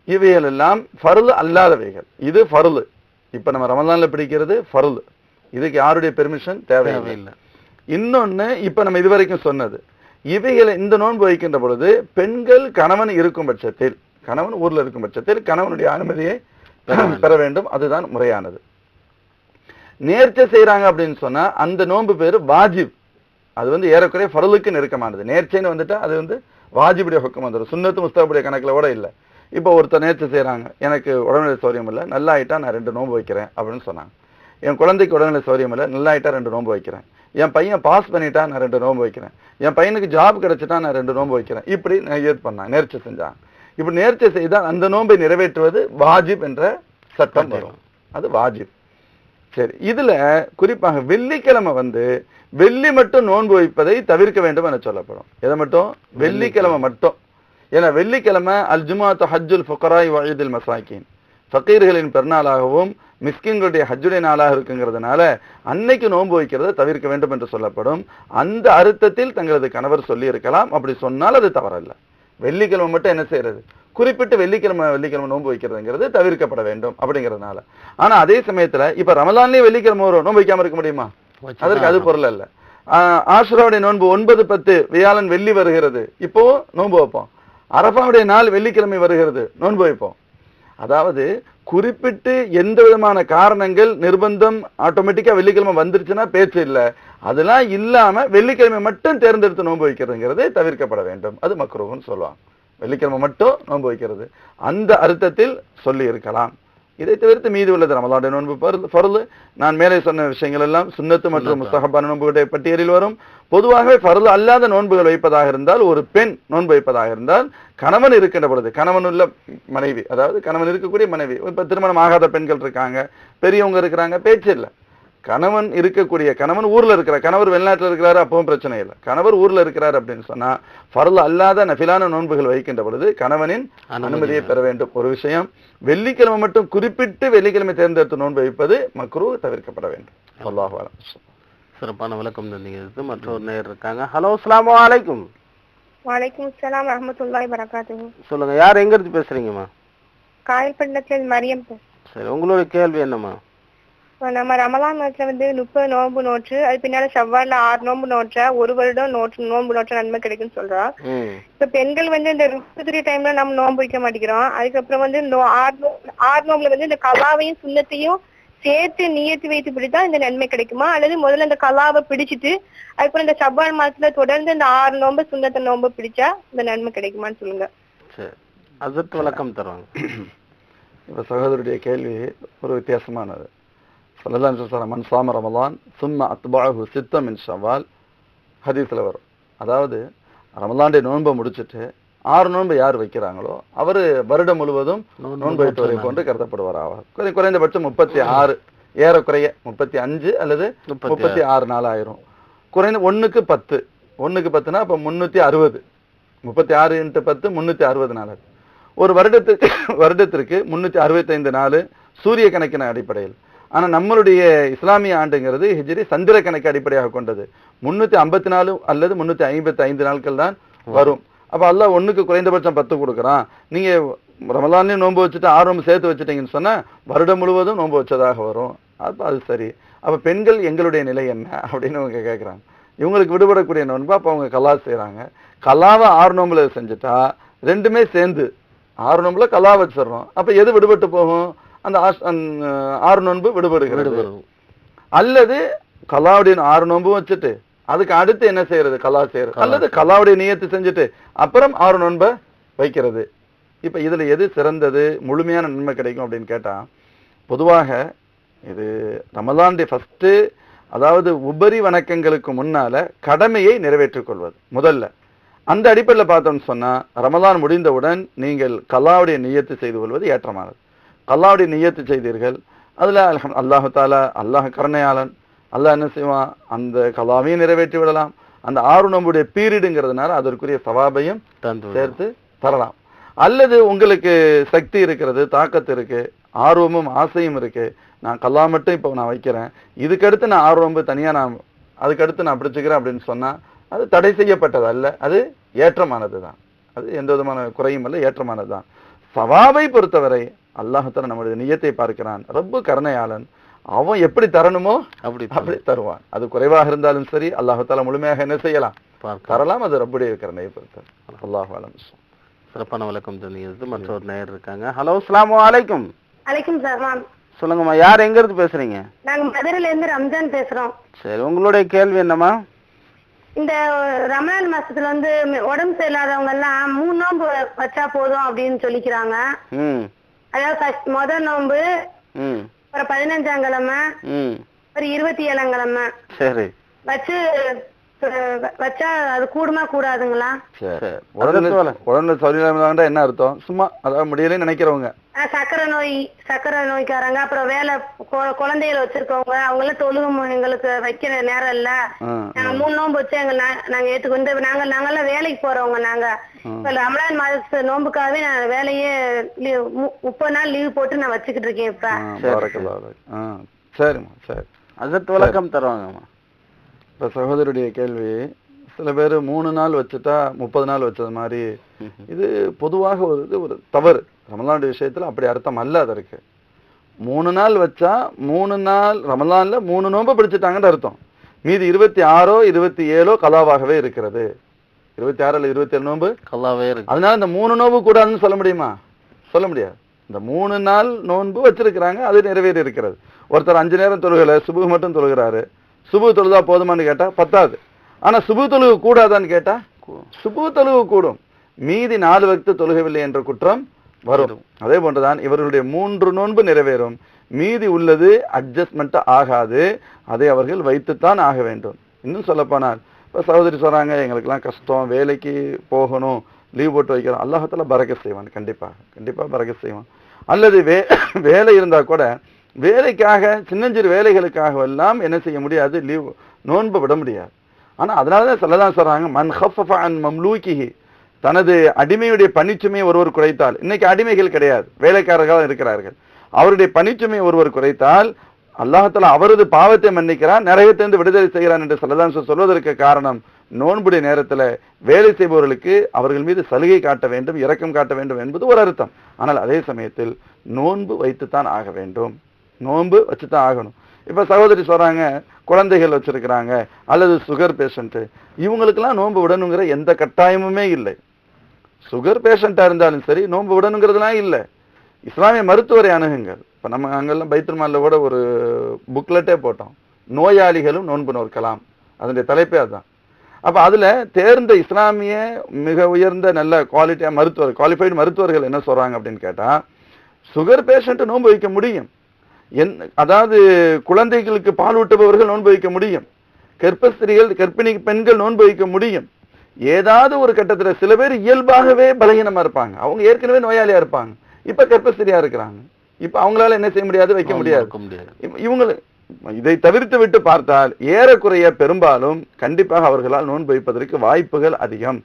Speaker 2: இவைகள் எல்லாம் ஃபருளு அல்லாதவைகள். இது ஃபருளு இப்ப நம்ம ரமலான்ல பிடிக்கிறது ஃபருளு இதுக்கு யாருடைய பெர்மிஷன் தேவையில்லை. இன்னொன்னு இப்ப நம்ம இதுவரைக்கும் சொன்னது. இவைகளை இந்த நோன்பு வைக்கின்ற பொழுது பெண்கள் கணவன் இருக்கும் பட்சத்தில் கணவன் ஊர்ல இருக்கும் பட்சத்தில் கணவனுடைய அனுமதியை பெற வேண்டும். அதுதான் முறையானது. நேர்ச்சை செய்றாங்க அப்படின்னு சொன்னா அந்த நோன்பு பேரு வாஜிப். அது வந்து ஏறக்குறைய ஃபரலுக்கு நெருக்கமானது. நேர்ச்சைன்னு வந்துட்டா அது வந்து வாஜிபுடைய ஹுக்கம் வந்துடும் சுன்னத்து முஸ்தாபுடைய கணக்குல கூட இல்ல. இப்போ ஒருத்தர் நேர்ச்சை செய்றாங்க. எனக்கு உடல்நிலை சௌரியம் இல்லை. நல்லா ஆயிட்டா நான் ரெண்டு நோன்பு வைக்கிறேன் அப்படின்னு சொன்னாங்க. என் குழந்தைக்கு உடல்நிலை சௌரியம் இல்லை. நல்லா ஆயிட்டா ரெண்டு நோன்பு வைக்கிறேன். என் பையன் பாஸ் பண்ணிட்டா நான் ரெண்டு நோன்பு வைக்கிறேன். என் பையனுக்கு ஜாப் கிடைச்சிட்டா நான் ரெண்டு நோன்பு வைக்கிறேன். இப்படி நேர்த்து பண்ணாங்க நேர்ச்சை செஞ்சாங்க இப்படி நேர்ச்சை செய்தால் அந்த நோன்பை நிறைவேற்றுவது வாஜிப் என்ற சட்டம் வரும். அது வாஜிப். சரி இதுல குறிப்பாக வெள்ளிக்கிழமை வந்து வெள்ளி மட்டும் நோன்பு வைப்பதை தவிர்க்க வேண்டும் என சொல்லப்படும். எதை மட்டும்? வெள்ளிக்கிழமை மட்டும். ஏன்னா வெள்ளிக்கிழமை அல் ஜுமாத்து ஹஜ்ஜுல் ஃபுகராய் வயதில் மசாக்கின். ஃபக்கீர்களின் பெருநாளாகவும் மிஸ்கின்களுடைய ஹஜ்ஜுடைய நாளாக இருக்குங்கிறதுனால அன்னைக்கு நோன்பு வைக்கிறதை தவிர்க்க வேண்டும் என்று சொல்லப்படும். அந்த அர்த்தத்தில் தங்களது கணவர் சொல்லி இருக்கலாம் அப்படி சொன்னால் அது தவறல்ல. வெள்ளிக்கிழமை மட்டும் என்ன செய்யறது? குறிப்பிட்டு வெள்ளிக்கிழமை வெள்ளிக்கிழமை நோன்பு வைக்கிறதுங்கிறது தவிர்க்கப்பட வேண்டும் அப்படிங்கிறதுனால. ஆனா அதே சமயத்துல இப்ப ரமலான்லயே வெள்ளிக்கிழமை வரும் நோன்பு வைக்காம இருக்க முடியுமா? அதற்கு அது பொருள் அல்ல. ஆஹ் ஆஷுராவுடைய நோன்பு ஒன்பது பத்து வியாழன் வெள்ளி வருகிறது. இப்போ நோன்பு வைப்போம். அரபாவுடைய நாள் வெள்ளிக்கிழமை வருகிறது. நோன்பு வைப்போம். அதாவது குறிப்பிட்டு எந்த விதமான காரணங்கள் நிர்பந்தம் ஆட்டோமேட்டிக்காக வெள்ளிக்கிழமை வந்துருச்சுன்னா பேச்சு இல்லை. அதெல்லாம் இல்லாமல் வெள்ளிக்கிழமை மட்டும் தேர்ந்தெடுத்து நோன்பு வைக்கிறதுங்கிறது தவிர்க்கப்பட வேண்டும். அது மக்ரூஹ்னு சொல்லுவாங்க. வெள்ளிக்கிழமை மட்டும் நோன்பு வைக்கிறது. அந்த அர்த்தத்தில் சொல்லி இருக்கலாம் இதை தவிர்த்து மீதி உள்ளது ரமலானுடைய நோன்பு ஃபர்லு. நான் மேலே சொன்ன விஷயங்கள் எல்லாம் சுன்னத்து மற்றும். முஸ்தகபான நோன்புகளுடைய பட்டியலில் வரும். பொதுவாகவே ஃபர்லு அல்லாத நோன்புகள் வைப்பதாக இருந்தால் ஒரு பெண் நோன்பு வைப்பதாக இருந்தால் கணவன் இருக்கின்ற பொழுது கணவன் உள்ள மனைவி அதாவது கணவன் இருக்கக்கூடிய மனைவி இப்ப திருமணம் ஆகாத பெண்கள் இருக்காங்க பெரியவங்க இருக்கிறாங்க பேச்சு இல்லை. கணவன் இருக்கக்கூடிய கணவன் ஊர்ல இருக்கிற கணவர் வெளிநாட்டுல இருக்கிறாரு அப்பவும் பிரச்சனை இல்லை. கணவர் ஊர்ல இருக்கிறாரு அப்படின்னு சொன்னா ஃபர்ல் அல்லாத நஃபிலான நோன்புகள் வைக்கின்ற பொழுது கணவனின் அனுமதியை பெற வேண்டும். ஒரு விஷயம் வெள்ளிக்கிழமை மட்டும் குறிப்பிட்டு வெள்ளிக்கிழமை தேர்ந்தெடுத்து நோன்பு வைப்பது மக்ரூ தவிர்க்கப்பட வேண்டும். அல்லாஹ்
Speaker 1: சிறப்பான விளக்கம் தந்தீங்க இதுக்கு மற்றொரு நேர் இருக்காங்க. ஹலோ அஸ்ஸலாமு அலைக்கும்.
Speaker 5: வலைக்கும் சலாம் ரஹமத்துல்லாஹி வரகாத்துஹு
Speaker 1: சொல்லுங்க யார் எங்க இருந்து பேசுறீங்கம்மா?
Speaker 5: காயல்பட்டினத்தில் மரியம்
Speaker 1: சரி உங்களுடைய கேள்வி என்னம்மா?
Speaker 5: நம்ம ரமலான் மாதத்துல வந்து முப்பது நோன்பு நோற்று அது பின்னால செவ்வாய்ல ஆறு நோன்பு நோற்றா ஒரு வருடம் நோற்று நோன்பு நோற்ற நன்மை கிடைக்கும்னு சொல்றோம் இப்ப பெண்கள் வந்து இந்த ருத்துரி டைம்ல நம்ம நோன்பு வைக்க மாட்டேங்கிறோம். அதுக்கப்புறம் வந்து நோ- ஆறு நோம்புல வந்து இந்த கலாவையும் சுண்ணத்தையும் சேர்த்து நியத்து வைத்து பிடித்தா இந்த நன்மை கிடைக்குமா? அல்லது முதல்ல இந்த கலாவை பிடிச்சிட்டு அதுக்கப்புறம் இந்த செவ்வாய் மாசத்துல தொடர்ந்து இந்த ஆறு நோன்பு சுண்ணத்தை நோன்பு பிடிச்சா இந்த நன்மை கிடைக்குமான்னு சொல்லுங்க.
Speaker 1: சரி. அதற்கு விளக்கம் தருவாங்க.
Speaker 2: இப்ப சகோதரருடைய கேள்வி ஒரு வித்தியாசமானது. சொல்லலாம் மன் சாம ரமலான் சும்மா அத்பாஹு சித்தம் மின் ஷவால். ஹதீஸ்ல வரும். அதாவது ரமலானுடைய நோன்பை முடிச்சிட்டு ஆறு நோன்பு யார் வைக்கிறாங்களோ அவர் வருடம் முழுவதும் நோன்பு வைத்தவரை போன்று கருதப்படுவார் ஆவார் குறை- குறைந்தபட்சம் முப்பத்தி ஆறு ஏறக்குறைய முப்பத்தி அஞ்சு அல்லது
Speaker 1: முப்பத்தி
Speaker 2: ஆறு. நாள் ஆயிரும் குறைந்த ஒண்ணுக்கு பத்து. ஒண்ணுக்கு பத்துனா அப்ப முன்னூத்தி அறுபது. முப்பத்தி ஆறு இன்ட்டு பத்து முன்னூத்தி அறுபது நாள். ஒரு வருடத்துக்கு வருடத்திற்கு முன்னூத்தி அறுபத்தைந்து நாள் சூரிய கணக்கின் அடிப்படையில். ஆனா நம்மளுடைய இஸ்லாமிய ஆண்டுங்கிறது ஹிஜ்ரி சந்திர கணக்கு அடிப்படையாக கொண்டது. முன்னூத்தி ஐம்பத்தி நாலு அல்லது முன்னூத்தி ஐம்பத்தி ஐந்து நாட்கள் தான் வரும். அப்ப அல்லாஹ் ஒண்ணுக்கு குறைந்தபட்சம் பத்து கொடுக்குறான். நீங்க ரமலானையும் நோன்பு வச்சுட்டு நோன்பு சேர்த்து வச்சுட்டீங்கன்னு சொன்னா வருடம் முழுவதும் நோன்பு வச்சதாக வரும். அப்ப அது சரி. அப்ப பெண்கள் எங்களுடைய நிலை என்ன அப்படின்னு அவங்க கேக்குறாங்க. இவங்களுக்கு விடுபடக்கூடிய நோன்பு அப்ப அவங்க கலா செய்றாங்க. கலாவை ஆறு நோம்புல செஞ்சுட்டா ரெண்டுமே சேர்ந்து ஆறு நோம்புல கலா வச்சிடுறோம். அப்ப எது விடுபட்டு போகும்? அந்த ஆறு நோன்பு விடுபடுகிறது. அல்லது கலாவுடைய ஆறு நோன்பும் வச்சுட்டு அதுக்கு அடுத்து என்ன செய்யறது? கலா செய்யறது. அல்லது கலாவுடைய நியத்து செஞ்சுட்டு அப்புறம் ஆறு நோன்பை வைக்கிறது. இப்ப இதுல எது சிறந்தது? முழுமையான நன்மை கிடைக்கும் அப்படின்னு கேட்டா பொதுவாக இது ரமலானுடைய ஃபர்ஸ்ட் அதாவது உபரி வணக்கங்களுக்கு முன்னால கடமையை நிறைவேற்றிக் கொள்வது முதல்ல. அந்த அடிப்படையில் பார்த்தோம்னு சொன்னா ரமலான் முடிந்தவுடன் நீங்கள் கல்லாவுடைய நியத்து செய்து கொள்வது ஏற்றமானது. கல்லாவுடைய நியத்து செய்தீர்கள். அதுல அல்ஹம் அல்லாஹு தாலா அல்லாஹ் கருணையாளன். அல்லாஹ் என்ன செய்வான்? அந்த கலாவையும் நிறைவேற்றி விடலாம். அந்த ஆறு நோம்புடைய பீரியடுங்கிறதுனால அதற்குரிய சவாபையும். சேர்த்து தரலாம். அல்லது உங்களுக்கு சக்தி இருக்கிறது தாக்கத்து இருக்கு ஆர்வமும் ஆசையும் இருக்கு. நான் கல்லா மட்டும் இப்போ நான் வைக்கிறேன். இதுக்கடுத்து நான் ஆர்வம் தனியா நான் அதுக்கடுத்து நான் பிடிச்சுக்கிறேன் அப்படின்னு சொன்னா அது தடை செய்யப்பட்டது அல்ல அது ஏற்றமானது தான் அது எந்த விதமான குறையும் அல்ல ஏற்றமானது தான் சவாபை பொறுத்தவரை அல்லாஹத்தால நம்முடைய நியத்தை பார்க்கிறான். ரப்பு கருணையாளன். அவன் எப்படி தரணுமோ
Speaker 1: அப்படி
Speaker 2: அப்படி தருவான். அது குறைவாக இருந்தாலும் சரி அல்லாஹத்தால முழுமையாக என்ன செய்யலாம்? தரலாம் அது ரப்புடைய கருணையை பொறுத்தது அல்லாஹ்
Speaker 1: சிறப்பான விளக்கம் தந்தீங்க மற்றொரு நேர் இருக்காங்க. ஹலோ அஸ்ஸலாமு அலைக்கும்.
Speaker 4: அலைக்கும் சலாம்
Speaker 1: சொல்லுங்கம்மா யார் எங்க இருந்து பேசுறீங்க?
Speaker 4: நாங்க மதுரையில இருந்து ரம்ஜான் பேசுறோம்.
Speaker 1: சரி உங்களுடைய கேள்வி என்னம்மா?
Speaker 4: இந்த ரமலான் மாசத்துல வந்து உடம்பு சரியில்லாதவங்க எல்லாம் மூணு நோன்பு வச்சா போதும் அப்படின்னு சொல்லிக்கிறாங்க. அதாவது first முதல் நோன்பு அப்புறம் பதினஞ்சாம் கிழமை அப்புறம் இருபத்தி ஏழாம் கிழமை.
Speaker 1: சரி.
Speaker 4: வச்சு வச்சா அது கூடுமா கூடாதுங்களா?
Speaker 2: சரி. என்ன அர்த்தம்? சும்மா அதாவது முடியலன்னு நினைக்கிறவங்க.
Speaker 4: சக்கரை நோய் சக்கரை நோய்க்காரங்க அப்புறம் வேலை குழந்தைகள் வச்சிருக்கவங்க அவங்க எல்லாம் தொழுகும் எங்களுக்கு வைக்கிற நேரம் இல்ல. நாங்க மூணு நோன்பு வச்சு எங்க நாங்க ஏத்துக்கொண்டு நாங்க நாங்கெல்லாம் வேலைக்கு போறவங்க நாங்க. இப்ப ரமலான் மாதத்து நோன்புக்காகவே நான் வேலையே முப்பது நாள் லீவ் போட்டு நான் வச்சுக்கிட்டு இருக்கேன் இப்ப.
Speaker 2: சரிம்மா சரி.
Speaker 1: அதற்கு விளக்கம் தருவாங்கம்மா.
Speaker 2: இப்ப சகோதரருடைய கேள்வி சில பேர் மூணு நாள் வச்சுட்டா முப்பது நாள் வச்சது மாதிரி. இது பொதுவாக ஒரு இது ஒரு தவறு. ரமலானுடைய விஷயத்துல அப்படி அர்த்தம் அல்ல அதற்கு. மூணு நாள் வச்சா மூணு நாள் ரமலான்ல மூணு நோன்பு பிடிச்சிட்டாங்கன்னு அர்த்தம். மீதி இருபத்தி ஆறோ இருபத்தி ஏழோ கலாவாகவே இருக்கிறது. இருபத்தி ஆறு அல்லது இருபத்தி ஏழு நோன்பு
Speaker 1: கல்லாவே இருக்கு.
Speaker 2: அதனால இந்த மூணு நோவு கூடாதுன்னு சொல்ல முடியுமா? சொல்ல முடியாது. இந்த மூணு நாள் நோன்பு வச்சிருக்கிறாங்க அது நிறைவேறி இருக்கிறது. ஒருத்தர் அஞ்சு நேரம் தொழுகல சுபு மட்டும் தொழுகிறாரு. சுபு தொழுதா போதுமான்னு கேட்டா பத்தாது. ஆனா சுபு தொழுகு கூடாதான்னு கேட்டா சுபு தொழுகு கூடும். மீதி நாலு வக்து தொழுகவில்லை என்ற குற்றம் வரும். அதே போன்றுதான் இவர்களுடைய மூன்று நோன்பு நிறைவேறும். மீதி உள்ளது அட்ஜஸ்ட்மெண்ட் ஆகாது. அதை அவர்கள் வைத்துத்தான் ஆக வேண்டும். இன்னும் சொல்லப்போனால் இப்ப சகோதரி சொல்றாங்க எங்களுக்கெல்லாம் கஷ்டம் வேலைக்கு போகணும் லீவ் போட்டு வைக்கிறோம் அல்லாஹத்தால பறக்க செய்வான் கண்டிப்பா. கண்டிப்பா பறக்க செய்வான். அல்லது வே வேலை இருந்தா கூட வேலைக்காக சின்னஞ்சிறு வேலைகளுக்காக எல்லாம் என்ன செய்ய முடியாது லீவ் நோன்பு விட முடியாது. ஆனால் ஆனா அதனாலதான் சொல்லதான் சொல்கிறாங்க மன் ஹஃபஃப அன் மம்லூக்கிஹி. தனது அடிமையுடைய பணிச்சுமையை ஒருவர் குறைத்தால் இன்னைக்கு அடிமைகள் கிடையாது வேலைக்காரர்கள் இருக்கிறார்கள். அவருடைய பணிச்சுமையை ஒருவர் குறைத்தால் அல்லாஹால அவரது பாவத்தை மன்னிக்கிறான் நரகத்திலிருந்து விடுதலை செய்கிறான் என்று சொல்லதான் சொல்வதற்கு காரணம் நோன்புடைய நேரத்தில் வேலை செய்பவர்களுக்கு அவர்கள் மீது சலுகை காட்ட வேண்டும் இரக்கம் காட்ட வேண்டும் என்பது ஒரு அர்த்தம். ஆனால் அதே சமயத்தில் நோன்பு வைத்துத்தான் ஆக வேண்டும். நோன்பு வச்சு தான் ஆகணும். இப்போ சகோதரி சொல்கிறாங்க குழந்தைகள் வச்சுருக்கிறாங்க அல்லது சுகர் பேஷண்ட்டு இவங்களுக்கெல்லாம் நோன்பு விடணுங்கிற எந்த கட்டாயமுமே இல்லை. சுகர் பேஷண்ட்டாக இருந்தாலும் சரி நோன்பு விடணுங்கிறதுலாம் இல்லை. இஸ்லாமிய மருத்துவரை அணுகுங்கள். இப்போ நம்ம அங்கெல்லாம் பைத்திருமாலில் கூட ஒரு புக்லெட்டே போட்டோம். நோயாளிகளும் நோன்பு நோக்கலாம் அதனுடைய தலைப்பே அதுதான். அப்போ அதில் தேர்ந்த இஸ்லாமிய மிக உயர்ந்த நல்ல குவாலிட்டியாக மருத்துவர் குவாலிஃபைடு மருத்துவர்கள் என்ன சொல்கிறாங்க அப்படின்னு கேட்டால் சுகர் பேஷண்ட்டு நோன்பு வைக்க முடியும். என் அதாவது குழந்தைகளுக்கு பால் ஊட்டுபவர்கள் நோன்பு வைக்க முடியும். கர்ப்பஸ்திரிகள் கர்ப்பிணி பெண்கள் நோன்பு வைக்க முடியும். ஏதாவது ஒரு கட்டத்துல சில பேர் இயல்பாகவே பலகீனமா இருப்பாங்க. அவங்க ஏற்கனவே நோயாளியா இருப்பாங்க. இப்ப கர்ப்பஸ்திரியா இருக்கிறாங்க. இப்ப அவங்களால என்ன செய்ய முடியாது வைக்க முடியாது.
Speaker 1: இருக்க முடியாது.
Speaker 2: இவ- இவங்களு இதை தவிர்த்து விட்டு பார்த்தால் ஏறக்குறைய பெரும்பாலும் கண்டிப்பாக அவர்களால் நோன்பு வைப்பதற்கு வாய்ப்புகள் அதிகம்.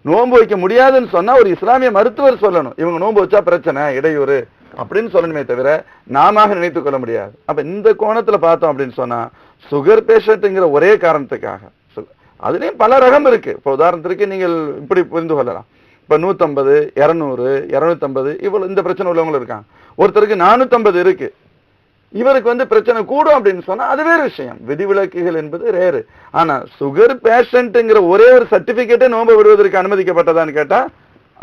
Speaker 2: நோன்பு வைக்க முடியாதுன்னு சொன்னா ஒரு இஸ்லாமிய மருத்துவர் சொல்லணும். இவங்க நோன்பு வச்சா பிரச்சனை இடையூறு. அப்படின்னு சொல்லணுமே தவிர நாம நினைத்துக் கொள்ள முடியாது. அப்ப இந்த கோணத்துல பார்த்தோம் அப்படின்னு சொன்னா சுகர் பேஷண்ட்ங்கிற ஒரே காரணத்துக்காக. அதுலயும் பல ரகம் இருக்கு. இப்ப உதாரணத்திற்கு நீங்கள் இப்படி புரிந்து கொள்ளலாம். இப்ப நூத்தம்பது இருநூறு இருநூத்தம்பது இவ்வளவு இந்த பிரச்சனை உள்ளவங்களும் இருக்காங்க. ஒருத்தருக்கு நானூத்தம்பது இருக்கு. இவருக்கு வந்து பிரச்சனை கூடும் அப்படின்னு சொன்னா அது வேற விஷயம். விதிவிலக்குகள் என்பது ரேரு ஆனா சுகர் பேஷண்ட்ங்கிற ஒரே ஒரு சர்டிபிகேட்டே நோன்பு விடுவதற்கு அனுமதிக்கப்பட்டதான்னு கேட்டா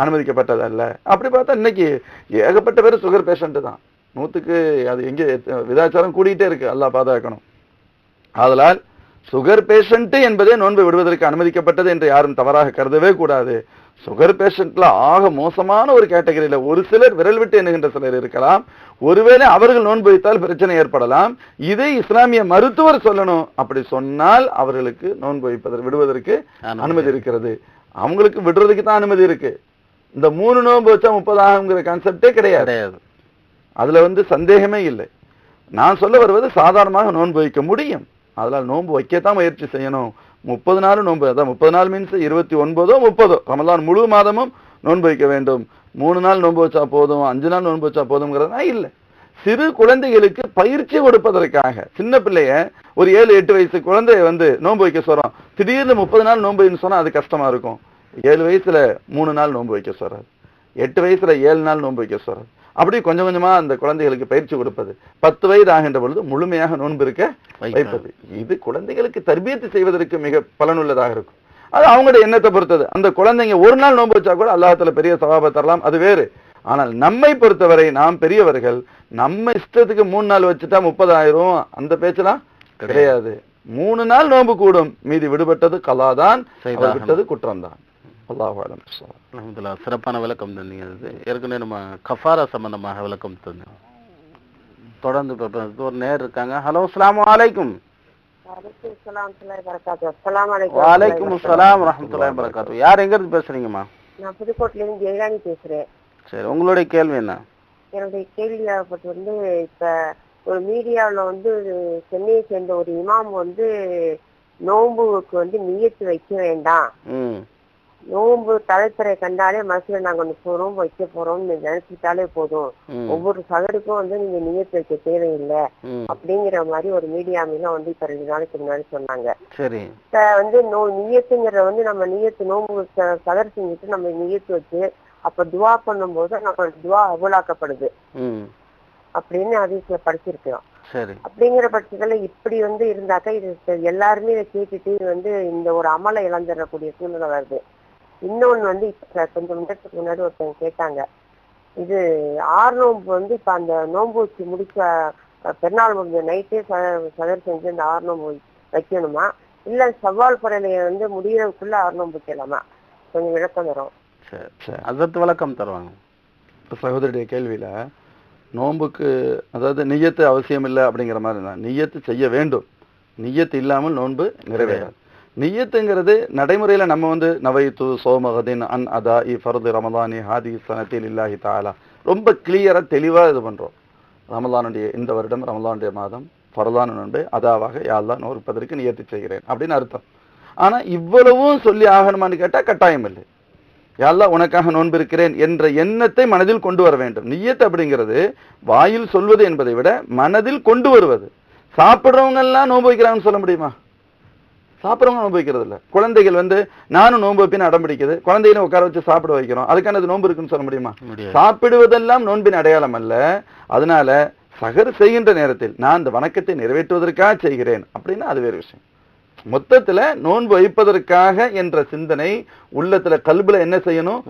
Speaker 2: அனுமதிக்கப்பட்டதல்ல. அப்படி பார்த்தா இன்னைக்கு ஏகப்பட்ட பேர் சுகர் பேஷண்ட் தான். நூத்துக்கு அது எங்க விதாச்சாரம் கூடிட்டே இருக்கு. அல்லாஹ் பாதுகாக்கணும். ஆதலால் சுகர் பேஷண்ட் என்பதே நோன்பு விடுவதற்கு அனுமதிக்கப்பட்டது என்று யாரும் தவறாக கருதவே கூடாது. சுகர் பேஷண்ட்ல ஆக மோசமான ஒரு கேட்டகரியில ஒரு சிலர் விரல் விட்டு எண்ணுகின்ற சிலர் இருக்கலாம். ஒருவேளை அவர்கள் நோன்பு வைத்தால் பிரச்சனை ஏற்படலாம். இதை இஸ்லாமிய மருத்துவர் சொல்லணும். அப்படி சொன்னால் அவர்களுக்கு நோன்பு வைப்பதற்கு விடுவதற்கு
Speaker 1: அனுமதி.
Speaker 2: அனுமதி இருக்கிறது. அவங்களுக்கு விடுறதுக்கு தான் அனுமதி இருக்கு. இந்த மூணு நோன்பு வச்சா முப்பது ஆகுங்கிற கான்செப்டே கிடையாது. அதுல வந்து சந்தேகமே இல்லை. நான் சொல்ல வருவது சாதாரணமாக நோன்பு வைக்க முடியும். அதனால் நோன்பு வைக்கத்தான் முயற்சி செய்யணும். முப்பது நாளும் நோன்பு அதான் முப்பது நாள் மீன்ஸ் இருபத்தி ஒன்பதோ முப்பதோ. ரமலான் முழு மாதமும் நோன்பு வைக்க வேண்டும். மூணு நாள் நோன்பு வச்சா போதும் அஞ்சு நாள் நோன்பு வச்சா போதுங்கிறதுனா இல்லை. சிறு குழந்தைகளுக்கு பயிற்சி கொடுப்பதற்காக சின்ன பிள்ளைய ஒரு ஏழு எட்டு வயசு குழந்தைய வந்து நோன்பு வைக்க சொல்றோம். திடீர்னு முப்பது நாள் நோன்பு வைன்னு சொன்னா அது கஷ்டமா இருக்கும். ஏழு வயசுல மூணு நாள் நோன்பு வைக்க சொல்றாரு. எட்டு வயசுல ஏழு நாள் நோன்பு வைக்க சொல்றாரு. அப்படி கொஞ்சம் கொஞ்சமா அந்த குழந்தைகளுக்கு பயிற்சி கொடுப்பது. பத்து வயது ஆகின்ற பொழுது முழுமையாக நோன்பு இருக்க. வைப்பது. இது குழந்தைகளுக்கு தர்பியத்து செய்வதற்கு மிக பலனுள்ளதாக இருக்கும். அது அவங்களுடைய எண்ணத்தை பொறுத்தது. அந்த குழந்தைங்க ஒரு நாள் நோன்பு வச்சா கூட அல்லாஹத்துல பெரிய சவாபை தரலாம். அது வேறு. ஆனால் நம்மை பொறுத்தவரை நாம் பெரியவர்கள் நம்ம இஷ்டத்துக்கு மூணு நாள் வச்சுட்டா முப்பதாயிரம். அந்த பேச்செல்லாம் கிடையாது. மூணு நாள் நோன்பு கூடும். மீதி விடுபட்டது கலாதான். விட்டது குற்றம்தான். அல்லாஹ் ஆலம்
Speaker 1: அல்ஹம்துலில்லாஹ் சிறப்பான விளக்கம் தந்தீங்க. அது ஏற்கனவே நம்ம கஃபாரா சம்பந்தமாக விளக்கம் தந்தோம். தொடர்ந்து ஒரு நேர் இருக்காங்க. ஹலோ அஸ்ஸலாமு அலைக்கும். வலைக்கும் அஸ்ஸலாம் வரஹ்மத்துல்லாஹி வரகாத்து யார் எங்க இருந்து பேசுறீங்கம்மா?
Speaker 6: நான் புதுக்கோட்டையில இருந்து ஜெயராணி பேசுறேன்.
Speaker 1: சரி உங்களுடைய கேள்வி என்ன?
Speaker 6: என்னுடைய கேள்வியாகப்பட்டு வந்து இப்ப ஒரு மீடியாவுல வந்து சென்னையை சேர்ந்த ஒரு இமாம் வந்து நோன்புக்கு வந்து நியத்து வைக்க வேண்டாம்.
Speaker 1: ம்.
Speaker 6: நோன்பு தலைப்பறை கண்டாலே மனசுல நாங்க ஒண்ணு நோன்பு வைக்க போறோம்னு நினைச்சுட்டாலே போதும். ஒவ்வொரு சகடுக்கும் வந்து நீங்க நியத்து வைக்க தேவையில்லை. அப்படிங்கிற மாதிரி ஒரு மீடியா மீன வந்து இப்ப ரெண்டு நாளைக்கு முன்னாடி சொன்னாங்க. வந்து நோ நியத்துங்கிற வந்து நம்ம நியத்து நோன்பு ச- சகர் செஞ்சுட்டு நம்ம நியத்து வச்சு அப்ப துவா பண்ணும்போது நம்ம துவா அபுலாக்கப்படுது.
Speaker 1: ம்.
Speaker 6: அப்படின்னு அதிசல படிச்சிருக்கிறோம்.
Speaker 1: சரி.
Speaker 6: அப்படிங்கிற பட்சத்துல இப்படி வந்து இருந்தாக்கா இது எல்லாருமே இதை கேட்டுட்டு வந்து இந்த ஒரு அமலை இழந்துடக்கூடிய சூழ்நிலை வருது. இன்னொன்னு வந்து இப்ப கொஞ்சம் நேரத்துக்கு முன்னாடி ஒருத்தவங்க கேட்டாங்க. இது ஆறு நோன்பு வந்து இப்ப அந்த நோன்பு வச்சு முடிச்ச பெருநாள் முடிஞ்ச நைட்டே சதர் செஞ்சு அந்த ஆறு நோன்பு வைக்கணுமா? இல்ல செவ்வால் பறையில வந்து முடியறதுக்குள்ள ஆறு நோன்பு வைக்கலாமா? கொஞ்சம் விளக்கம் தரும்.
Speaker 1: சரி
Speaker 2: சரி.
Speaker 1: அதற்கு விளக்கம் தருவாங்க.
Speaker 2: இப்ப சகோதரியுடைய கேள்வியில நோன்புக்கு அதாவது நியத்து அவசியம் இல்லை அப்படிங்கிற மாதிரி தான். நிய்யத்து செய்ய வேண்டும். நிய்யத்து இல்லாமல் நோன்பு நிறைவேறாது. நியத்துங்கிறது நடைமுறையில நம்ம வந்து நவைத்து சோமகதின் அன் அதா இ ஃபர்து ரமதானி ஹாதி சனத்தில் இல்லாஹி தாலா ரொம்ப கிளியராக தெளிவாக இது பண்ணுறோம் ரமலானுடைய இந்த வருடம் ரமலானுடைய மாதம் ஃபர்தான நோன்பை அதாவாக யாழ்லா நோற்பதற்கு நியத்து செய்கிறேன் அப்படின்னு அர்த்தம். ஆனால் இவ்வளவும் சொல்லி ஆகணுமான்னு கேட்டால் கட்டாயம் இல்லை. யாழ்லா உனக்காக நோன்பு இருக்கிறேன் என்ற எண்ணத்தை மனதில் கொண்டு வர வேண்டும். நியத் அப்படிங்கிறது வாயில் சொல்வது என்பதை விட மனதில் கொண்டு வருவது. சாப்பிட்றவங்க எல்லாம் நோன்பு வைக்கிறாங்கன்னு சொல்ல முடியுமா? சாப்பிடுறவங்க நோன்பு வைக்கிறது இல்ல குழந்தைகள் வந்து நானும் நோன்பு வைப்பேன்னு அடம் பிடிக்குது. குழந்தைகளை உட்கார வச்சு சாப்பிட வைக்கிறோம். அதுக்கானது நோன்பு இருக்குன்னு சொல்ல முடியுமா? சாப்பிடுவதெல்லாம் நோன்பின் அடையாளம் அல்ல. அதனால சகர் செய்கின்ற நேரத்தில் நான் இந்த வணக்கத்தை நிறைவேற்றுவதற்காக செய்கிறேன் அப்படின்னா அது வேறு விஷயம். மொத்தத்துல நோன்பு வைப்பதற்காக என்ற சிந்தனை உள்ளத்துல கல்புல என்ன செய்யணும்?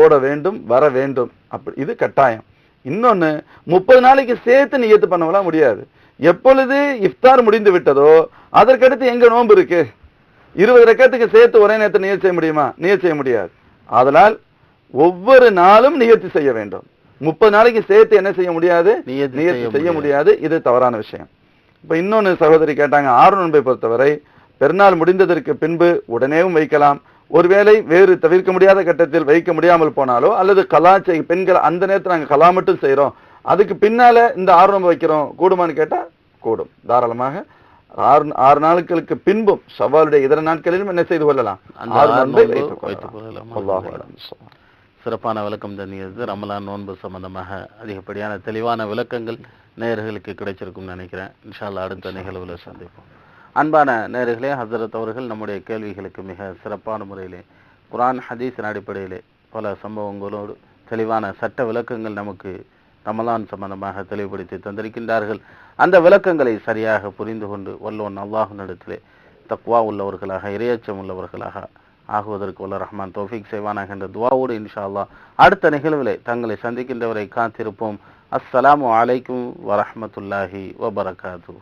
Speaker 2: ஓட வேண்டும் வர வேண்டும். அப்படி இது கட்டாயம். இன்னொன்னு முப்பது நாளைக்கு சேர்த்து நியத்து பண்ணவெல்லாம் முடியாது. எப்பொழுது இஃப்தார் முடிந்து விட்டதோ அதற்கடுத்து எங்க நோன்பு இருக்கு? இருபது ரக்கத்துக்கு சேர்த்து ஒரே நேரத்தில் நியத்து செய்ய முடியுமா? நியத்து செய்ய முடியாது. ஆதலால் ஒவ்வொரு நாளும் நியத்து செய்ய வேண்டும். முப்பது நாளைக்கு சேர்த்து என்ன செய்ய முடியாது?
Speaker 1: நியத்து செய்ய
Speaker 2: முடியாது. இது தவறான விஷயம். இப்ப இன்னொன்னு சகோதரி கேட்டாங்க ஆறு நோன்பை பொறுத்தவரை பெருநாள் முடிந்ததற்கு பின்பு உடனேவும் வைக்கலாம். ஒருவேளை வேறு தவிர்க்க முடியாத கட்டத்தில் வைக்க முடியாமல் போனாலோ அல்லது கலா செய் பெண்கள் அந்த நேரத்தில் நாங்க கலா மட்டும் செய்றோம். அதுக்கு பின்னால இந்த ஆறு நோன்பு வைக்கிறோம். கூடுமான்னு கேட்டா கூடும். தாராளமாக ஆறு ஆறு நாட்களுக்கு பின்பும் ஷவ்வாலுடைய இதர நாட்களிலும் என்ன செய்து கொள்ளலாம்.
Speaker 1: சிறப்பான விளக்கம் தண்ணியது ரமலான் நோன்பு சம்பந்தமாக அதிகப்படியான தெளிவான விளக்கங்கள் நேயர்களுக்கு கிடைச்சிருக்கும்னு நினைக்கிறேன். இன்ஷால்லா அடுத்த நிகழ்வுல சந்திப்போம். அன்பான நேயர்களே ஹசரத் அவர்கள் நம்முடைய கேள்விகளுக்கு மிக சிறப்பான முறையிலே குர்ஆன் ஹதீஸின் அடிப்படையிலே பல சம்பவங்களோடு தெளிவான சட்ட விளக்கங்கள் நமக்கு ரமலான் சம்பந்தமாக தெளிவுபடுத்தி தந்திருக்கின்றார்கள். அந்த விளக்கங்களை சரியாக புரிந்து கொண்டு வல்லோன் அல்லாஹ்வினிடத்திலே தக்வா உள்ளவர்களாக இரையச்சம் உள்ளவர்களாக ஆகுவதற்கு உள்ள ரஹ்மான் தோஃபிக் செய்வானாக என்ற துவாவோடு இன்ஷா அல்லா அடுத்த நிகழ்விலே தங்களை சந்திக்கின்றவரை காத்திருப்போம். அஸ்ஸலாமு அலைக்கும் வரஹ்மத்துல்லாஹி வபரகாத்து